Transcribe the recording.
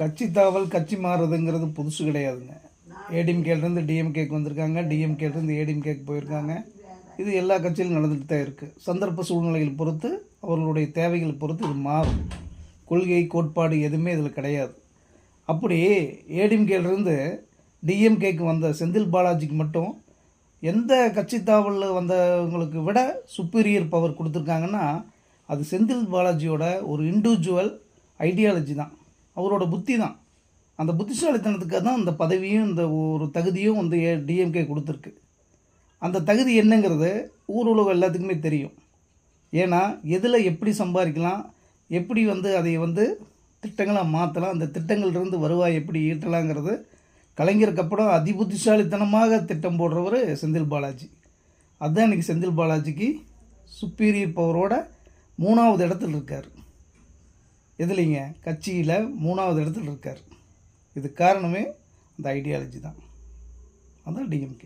கட்சி தாவல் கட்சி மாறுறதுங்கிறது புதுசு கிடையாதுங்க. ஏடிஎம்கேலேருந்து டிஎம்கேக்கு வந்திருக்காங்க. டிஎம்கேலேருந்து ஏடிஎம்கேக்கு போயிருக்காங்க. இது எல்லா கட்சியிலும் நடந்துகிட்டு தான் இருக்குது சந்தர்ப்ப சூழ்நிலைகள் பொறுத்து அவர்களுடைய தேவைகள் பொறுத்து இது மாறும். கொள்கை கோட்பாடு எதுவுமே இதில் கிடையாது. அப்படி ஏடிஎம்கேலேருந்து டிஎம்கேக்கு வந்த செந்தில் பாலாஜிக்கு மட்டும் எந்த கட்சி தாவலில் வந்தவங்களுக்கு விட சுப்பீரியர் பவர் கொடுத்துருக்காங்கன்னா அது செந்தில் பாலாஜியோட ஒரு இண்டிவிஜுவல் ஐடியாலஜி தான். அவரோட புத்தி தான். அந்த புத்திசாலித்தனத்துக்காக தான் அந்த பதவியும் இந்த ஒரு தகுதியும் வந்து டிஎம்கே கொடுத்துருக்கு. அந்த தகுதி என்னங்கிறது ஊர் உலகம் எல்லாத்துக்குமே தெரியும். ஏன்னா எதில் எப்படி சம்பாதிக்கலாம் எப்படி வந்து அதை வந்து திட்டங்களாக மாற்றலாம் அந்த திட்டங்கள்லேருந்து வருவாய் எப்படி ஈட்டலாங்கிறது கலைஞருக்கு அப்புறம் அதிபுத்திசாலித்தனமாக திட்டம் போடுறவர் செந்தில் பாலாஜி. அதுதான் இன்றைக்கி செந்தில் பாலாஜிக்கு சுப்பீரியர் பவரோட மூணாவது இடத்துல இருக்கார். எதுலைங்க? கட்சியில் மூணாவது இடத்துல இருக்கார். இது காரணமே அந்த ஐடியாலஜி தான். அதான் டிஎம்கே